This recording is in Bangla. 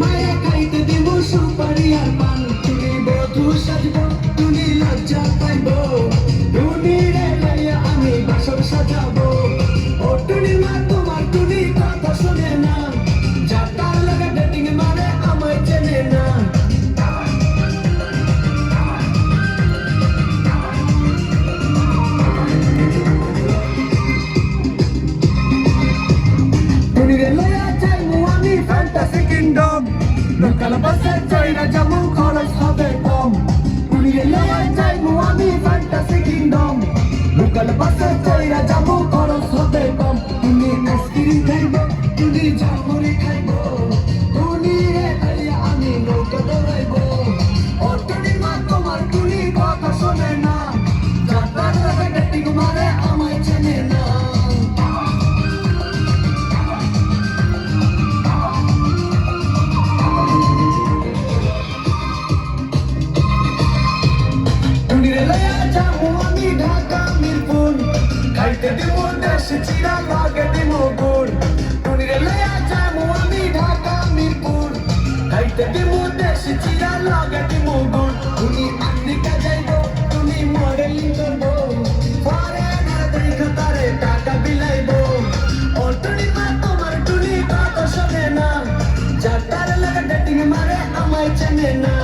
মায়া খাইতে দেব, সুপারি আর পান। তুমি বধু সাজব, তুমি লজ্জা পাইব। তুমি রে আমি বাসর সাজাবো। যদি ঝালমুড়ি খাইব দুনিয়ে তাই আমি নৌকা দৌড়াইব। ও তুমি মা, তোমার তুমি কথা শোনে না। যাতার রাতে ডেটিং মারে আমায় চেনে না। ঢাকা, মিরপুর। খাইতে দেবো দেশে চিরা দেখে মো দেশে চিরা লাগাতে মো গুণ তুমি আমেরিকা যাইব তুমি মডেলিং করব পরে না দেখ তারে টাকা বিলাইব অর্থনি মা তোমার টুনি কত শোনে না যার তার লাগা ডেটিং মারে আমার চেনে না